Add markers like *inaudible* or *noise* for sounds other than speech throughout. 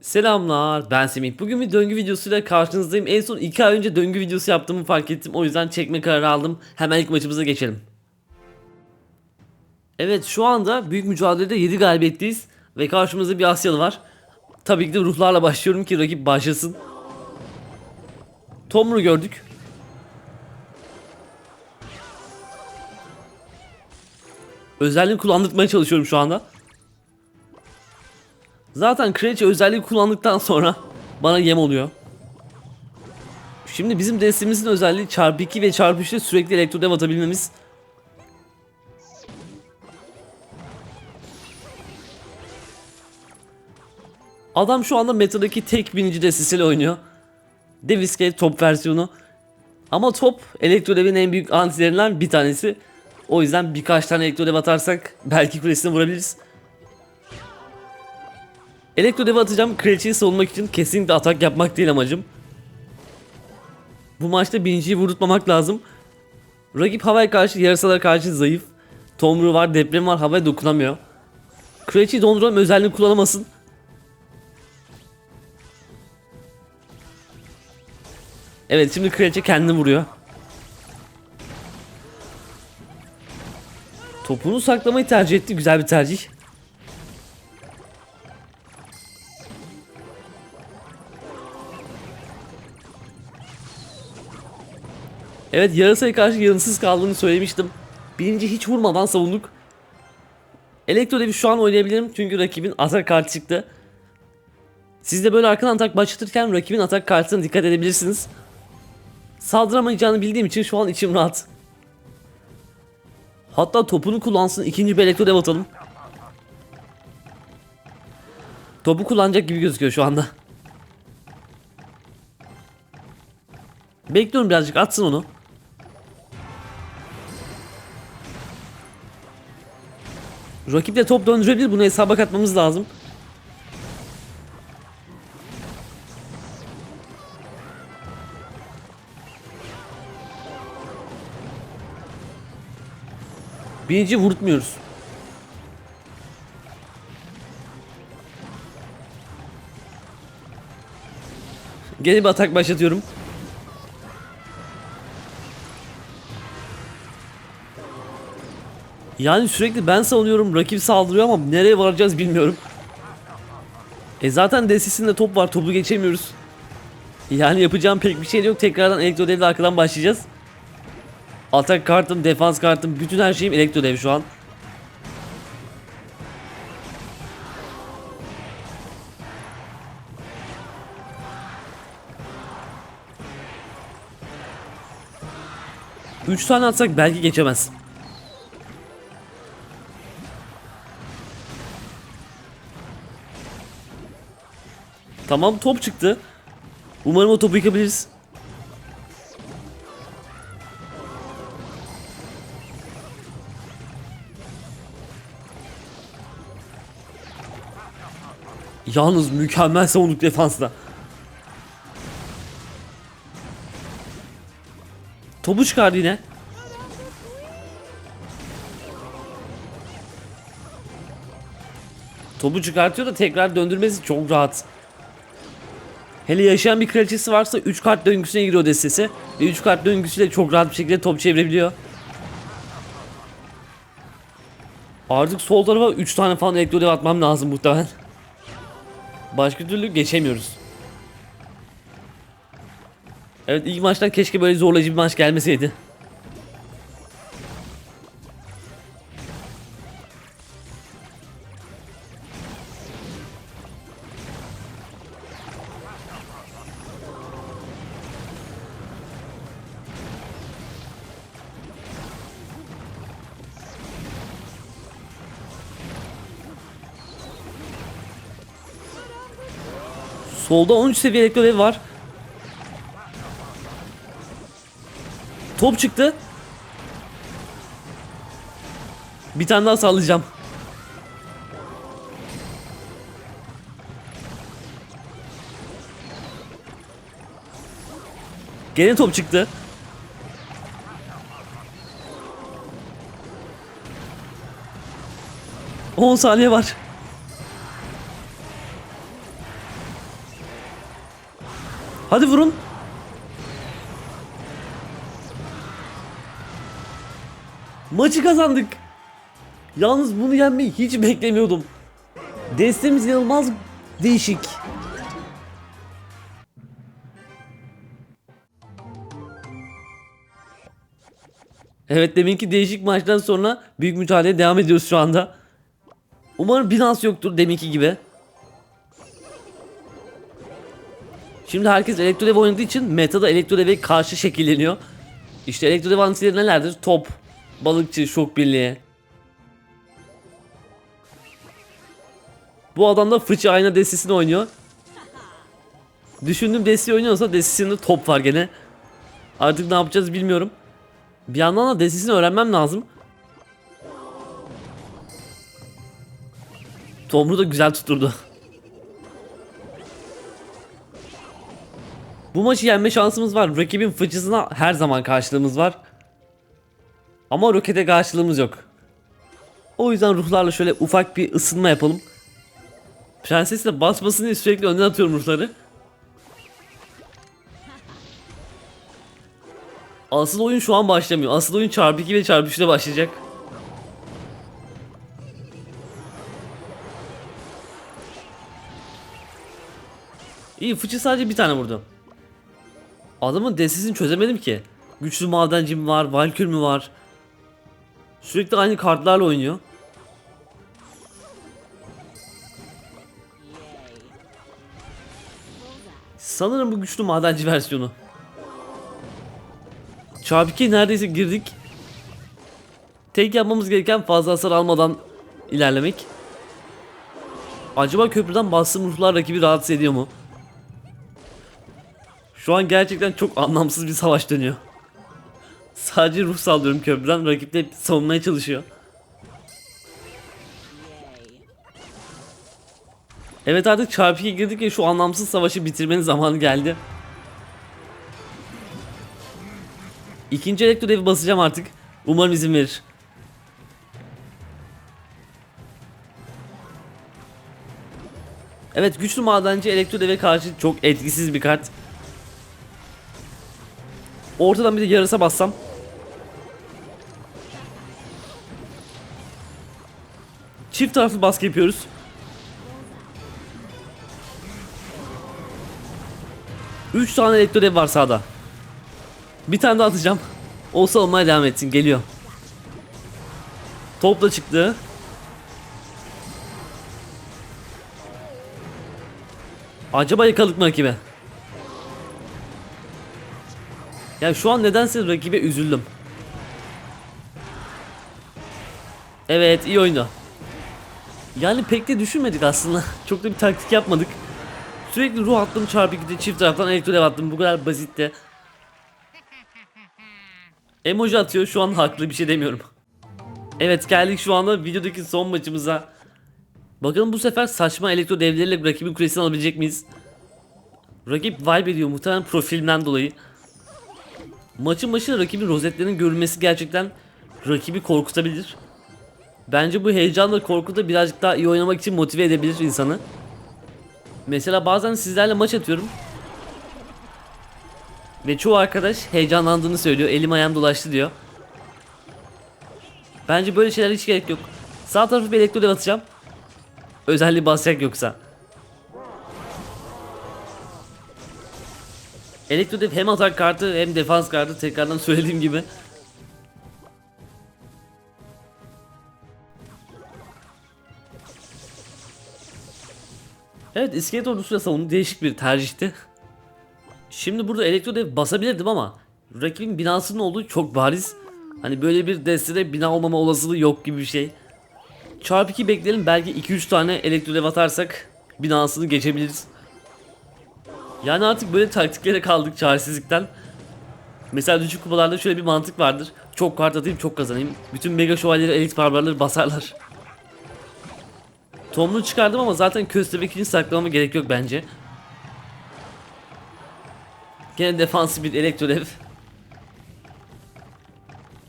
Selamlar ben Semih. Bugün bir döngü videosuyla karşınızdayım. En son 2 ay önce döngü videosu yaptığımı fark ettim. O yüzden çekme kararı aldım. Hemen ilk maçımıza geçelim. Evet şu anda büyük mücadelede 7 galibiyetteyiz. Ve karşımızda bir Asyalı var. Tabii ki de ruhlarla başlıyorum ki rakip başlasın. Tomru gördük. Özelliğini kullandırmaya çalışıyorum şu anda. Zaten kraliçe özelliği kullandıktan sonra bana yem oluyor. Şimdi bizim destemizin özelliği çarpı 2 ve çarpı 3'te sürekli elektro dev atabilmemiz. Adam şu anda metadaki tek binici destesiyle oynuyor. Deviske top versiyonu. Ama top elektro devin en büyük antilerinden bir tanesi. O yüzden birkaç tane elektro dev atarsak belki kulesine vurabiliriz. Elektro dev atacağım kraliçeyi savunmak için kesinlikle atak yapmak değil amacım. Bu maçta birinciyi vurutmamak lazım. Rakip havaya karşı yarasalara karşı zayıf. Tomru var deprem var havaya dokunamıyor. Kraliçeyi donduralım özelliğini kullanamasın. Evet şimdi kraliçe kendini vuruyor. Topunu saklamayı tercih etti. Güzel bir tercih. Evet yarasaya karşı yanısız kaldığını söylemiştim. Birinci hiç vurmadan savunduk. Elektro Dev'i şu an oynayabilirim çünkü rakibin atak kartı çıktı. Siz de böyle arkadan atak başlatırken rakibin atak kartına dikkat edebilirsiniz. Saldıramayacağını bildiğim için şu an içim rahat. Hatta topunu kullansın ikinci bir elektro dev atalım. Topu kullanacak gibi gözüküyor şu anda. Bekliyorum birazcık atsın onu. Rakip de top döndürebilir bunu hesaba katmamız lazım. Birinci vurtmuyoruz. Gene bir atak başlatıyorum. Yani sürekli ben savunuyorum, rakip saldırıyor ama nereye varacağız bilmiyorum. E zaten desisinde top var, topu geçemiyoruz. Yani yapacağım pek bir şey yok. Tekrardan elektro devle arkadan başlayacağız. Atak kartım, defans kartım, bütün her şeyim elektro dev şu an. Üç tane atsak belki geçemez. Tamam top çıktı. Umarım o topu yıkabiliriz. Yalnız mükemmel savunduk defansla. Topu çıkardı yine. Topu çıkartıyor da tekrar döndürmesi çok rahat. Hele yaşayan bir kraliçesi varsa 3 kart döngüsüne giriyor destesi. Ve 3 kart döngüsüyle çok rahat bir şekilde top çevirebiliyor. Artık sol tarafa 3 tane falan elektro dev atmam lazım muhtemelen. Başka türlü geçemiyoruz. Evet ilk maçtan keşke böyle zorlayıcı bir maç gelmeseydi. Solda 13 seviye elektrodev var. Top çıktı. Bir tane daha sallayacağım. Gene top çıktı. On saniye var. Hadi vurun. Maçı kazandık. Yalnız bunu yenmeyi hiç beklemiyordum. Destemiz inanılmaz değişik. Evet deminki değişik maçtan sonra büyük mücadeleye devam ediyoruz şu anda. Umarım Binance yoktur deminki gibi. Şimdi herkes Elektrodev oynadığı için metada Elektrodev'e karşı şekilleniyor. İşte Elektrodev antileri nelerdir? Top, balıkçı, şok birliği. Bu adam da fıçı ayna destesini oynuyor. Düşündüğüm desteği oynuyorsa destesinde top var gene. Artık ne yapacağız bilmiyorum. Bir yandan da destesini öğrenmem lazım. Tomru da güzel tutturdu. Bu maçı yenme şansımız var. Rakibin fıçısına her zaman karşılığımız var. Ama rokete karşılığımız yok. O yüzden ruhlarla şöyle ufak bir ısınma yapalım. Prensesle basmasını sürekli önden atıyorum ruhları. Asıl oyun şu an başlamıyor. Asıl oyun çarpı 2 ve çarpı 3'te başlayacak. İyi fıçı sadece bir tane vurdu. Adamın destesini çözemedim ki. Güçlü madenci mi var, Valkür mü var? Sürekli aynı kartlarla oynuyor. Sanırım bu güçlü madenci versiyonu. Çarpıki'ye neredeyse girdik. Tek yapmamız gereken fazla hasar almadan ilerlemek. Acaba köprüden bastığım ruhlar rakibi rahatsız ediyor mu? Şu an gerçekten çok anlamsız bir savaş dönüyor. Sadece ruh sallıyorum köprüden. Rakip de savunmaya çalışıyor. Evet artık çarpıya girdik ve şu anlamsız savaşı bitirmenin zamanı geldi. İkinci elektro devi basacağım artık. Umarım izin verir. Evet güçlü madenci elektro deve karşı çok etkisiz bir kart. Ortadan bir de yarısa bassam. Çift taraflı baskı yapıyoruz. Üç tane elektro dev var sağda. Bir tane daha atacağım. Olsa olmaya devam etsin. Geliyor. Top da çıktı. Acaba yakaladık mı rakibe? Ya şu an nedense rakibe üzüldüm. Evet iyi oyundu. Yani pek de düşünmedik aslında. *laughs* Çok da bir taktik yapmadık. Sürekli ruh attım çarpı gitti çift taraftan elektro attım. Bu kadar basitti. Emoji atıyor şu an haklı bir şey demiyorum. Evet geldik şu anda videodaki son maçımıza. Bakalım bu sefer saçma elektro devleriyle rakibin kulesini alabilecek miyiz? Rakip vibe ediyor muhtemelen profilimden dolayı. Maçın başında rakibin rozetlerinin görülmesi gerçekten rakibi korkutabilir. Bence bu heyecanla korku da birazcık daha iyi oynamak için motive edebilir insanı. Mesela bazen sizlerle maç atıyorum. Ve çoğu arkadaş heyecanlandığını söylüyor. Elim ayağım dolaştı diyor. Bence böyle şeyler hiç gerek yok. Sağ tarafı bir elektro atacağım. Özelliği basacak yoksa. Elektrodev hem atak kartı hem defans kartı tekrardan söylediğim gibi. Evet iskelet ordusuyla savunma değişik bir tercihti. Şimdi burada elektrodev basabilirdim ama rakibin binasının olduğu çok bariz. Hani böyle bir destede bina olmama olasılığı yok gibi bir şey. Çarpı 2 bekleyelim belki 2-3 tane elektrodev atarsak binasını geçebiliriz. Yani artık böyle taktiklere kaldık çaresizlikten. Mesela düşük kupalarda şöyle bir mantık vardır. Çok kart atayım çok kazanayım. Bütün mega şövalyeleri elit barbarları basarlar. Tomunu çıkardım ama zaten köstebek için saklamama gerek yok bence. Gene defansif bir elektrodev.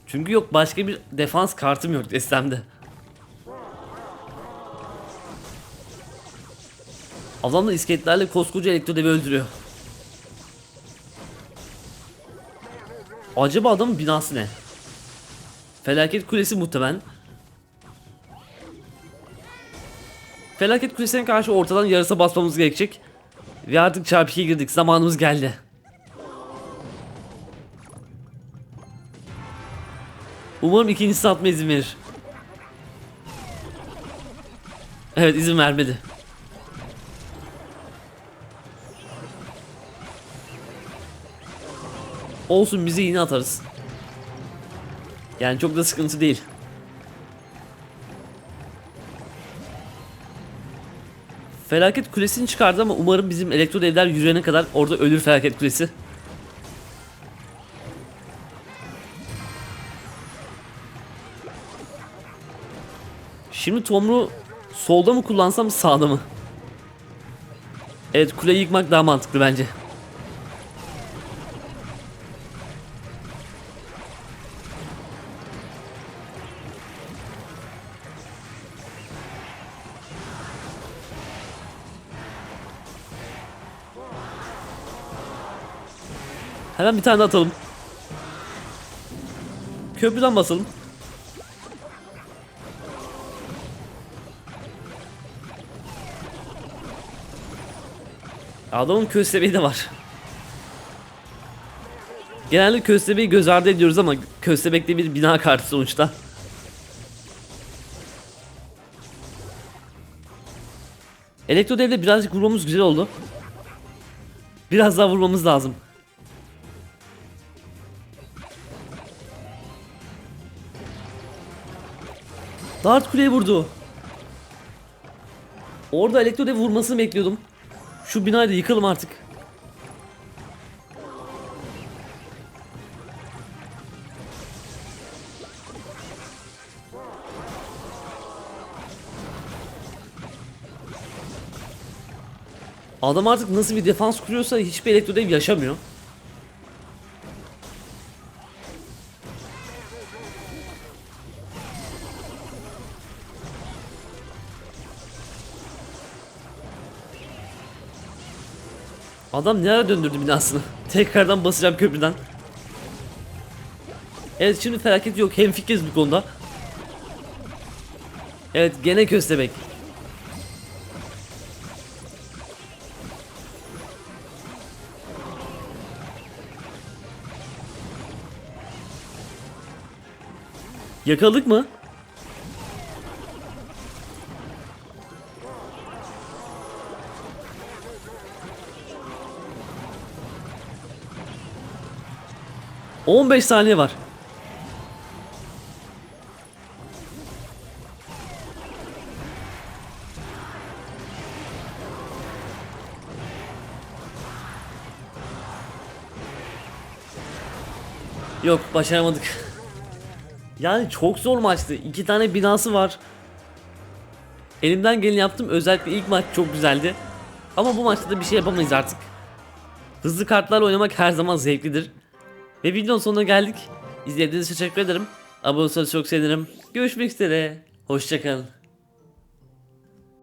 Çünkü yok başka bir defans kartım yok destemde. Adam da iskeletlerle koskoca elektrodevi öldürüyor. Acaba adamın binası ne? Felaket kulesi muhtemelen. Felaket kulesine karşı ortadan yarısa basmamız gerekecek. Ve artık çarpı 2'ye girdik. Zamanımız geldi. Umarım ikincisi atma izin verir. Evet izin vermedi. Olsun bizi yine atarız. Yani çok da sıkıntı değil. Felaket kulesini çıkardı ama umarım bizim elektro devler yürüyene kadar orada ölür felaket kulesi. Şimdi Tomru solda mı kullansam sağda mı? Evet kuleyi yıkmak daha mantıklı bence. Hemen bir tane atalım. Köprüden basalım. Adamın köstebeği de var. Genelde köstebeği göz ardı ediyoruz ama köstebek de bir bina kartı sonuçta. Elektro devle birazcık vurmamız güzel oldu. Biraz daha vurmamız lazım. Dart kuleye vurdu. Orada elektro dev vurmasını bekliyordum. Şu binayı da yıkalım artık. Adam artık nasıl bir defans kuruyorsa hiçbir elektro dev yaşamıyor. Adam ne ara döndürdü binasını? *laughs* Tekrardan basacağım köprüden. Evet şimdi felaket yok. Hemfikiriz bu konuda. Evet gene köstebek. Yakaladık mı? On beş saniye var. Yok başaramadık. Yani çok zor maçtı. İki tane binası var. Elimden geleni yaptım. Özellikle ilk maç çok güzeldi. Ama bu maçta da bir şey yapamayız artık. Hızlı kartlarla oynamak her zaman zevklidir. Ve videonun sonuna geldik. İzlediğiniz için teşekkür ederim. Abone olursanız çok sevinirim. Görüşmek üzere. Hoşçakalın.